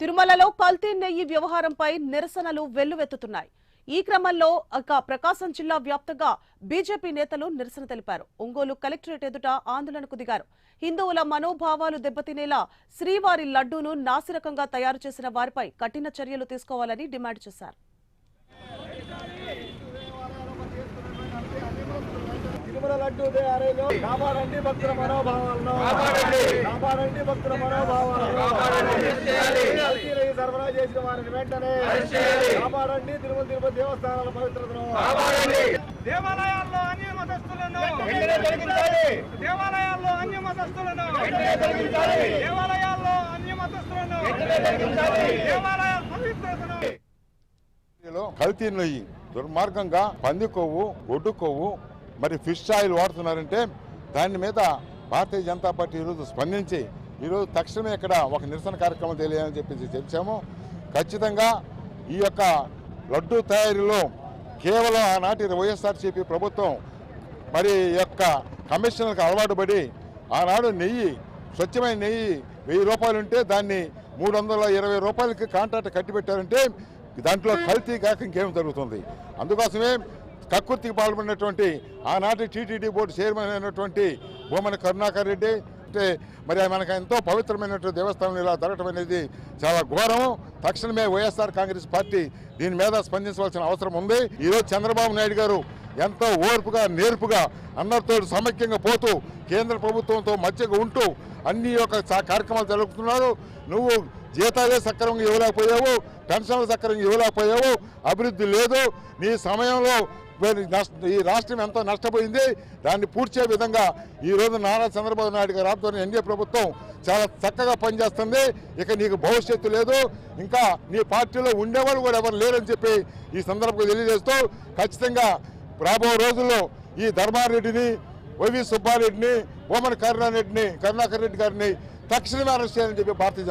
తిరుమలలో కల్తీ నెయ్యి వ్యవహారంపై నిరసనలు వెల్లువెత్తుతున్నాయి. ఈ క్రమంలో ఇక ప్రకాశం జిల్లా వ్యాప్తంగా బీజేపీ నేతలు నిరసన తెలిపారు. ఒంగోలు కలెక్టరేట్ ఎదుట ఆందోళనకు దిగారు. హిందువుల మనోభావాలు దెబ్బతినేలా శ్రీవారి లడ్డూను నాసిరకంగా తయారు చేసిన వారిపై కఠిన చర్యలు తీసుకోవాలని డిమాండ్ చేశారు. కాపాడండి భక్తుల మనోభావాలను కాపాడండి. భక్తుల మనోభావాలను కల్తీని సరఫరా చేసిన వారిని వెంటనే కాపాడండి. తిరుమల తిరుపతి దేవస్థానాల పవిత్రతను దేవాలయాల్లో అన్య మతస్థులను దేవాలయాల్లో అన్య మతస్థులను దేవాలయాల్లో అన్య మతస్థులను దేవాలయాల పవిత్రతను కల్తీ నెయ్యి. దుర్మార్గంగా పంది కొవ్వు గొడ్డు కొవ్వు మరి ఫిష్ ఆయిల్ వాడుతున్నారంటే దాని మీద భారతీయ జనతా పార్టీ ఈరోజు స్పందించి ఈరోజు తక్షణమే ఇక్కడ ఒక నిరసన కార్యక్రమం తెలియాలని చెప్పేసి చెప్పాము ఖచ్చితంగా ఈ యొక్క లడ్డు తయారీలో కేవలం ఆనాటి వైఎస్ఆర్సీపీ ప్రభుత్వం మరి యొక్క కమిషనర్కి అలవాటు పడి ఆనాడు నెయ్యి స్వచ్ఛమైన నెయ్యి వెయ్యి రూపాయలు ఉంటే దాన్ని మూడు వందల ఇరవై రూపాయలకి కాంట్రాక్ట్ కట్టిపెట్టారంటే దాంట్లో కల్తీ కాక ఇంకేం జరుగుతుంది. అందుకోసమే కక్కుర్తికి పాల్పడినటువంటి ఆనాటి టీటీడీ బోర్డు చైర్మన్ అయినటువంటి భూమన కరుణాకర్ రెడ్డి అంటే మరి మనకు ఎంతో పవిత్రమైనటువంటి దేవస్థానం ఇలా జరగటం అనేది చాలా ఘోరం. తక్షణమే వైఎస్ఆర్ కాంగ్రెస్ పార్టీ దీని మీద స్పందించవలసిన అవసరం ఉంది. ఈరోజు చంద్రబాబు నాయుడు గారు ఎంతో ఓర్పుగా నేర్పుగా అందరితో సమైక్యంగా పోతూ కేంద్ర ప్రభుత్వంతో మధ్యగా ఉంటూ అన్ని యొక్క కార్యక్రమాలు జరుపుతున్నారు. నువ్వు జీతాలే సక్రమంగా ఇవ్వలేకపోయావు పెన్షన్లు సక్రమంగా ఇవ్వలేకపోయావు అభివృద్ధి లేదు. నీ సమయంలో ఈ రాష్ట్రం ఎంతో నష్టపోయింది. దాన్ని పూడ్చే విధంగా ఈ రోజు నారా చంద్రబాబు నాయుడు గారు ఆధ్వర్యంలో ఎన్డీఏ ప్రభుత్వం చాలా చక్కగా పనిచేస్తుంది. ఇక నీకు భవిష్యత్తు లేదు. ఇంకా నీ పార్టీలో ఉండేవాళ్ళు కూడా ఎవరు లేరని చెప్పి ఈ సందర్భంగా తెలియజేస్తూ ఖచ్చితంగా రాబో రోజుల్లో ఈ ధర్మారెడ్డిని వైవి సుబ్బారెడ్డిని ఓమన్ కరుణారెడ్డిని కరుణాకర్ రెడ్డి గారిని తక్షణమే అరెస్ట్ చేయాలని చెప్పి భారతీయ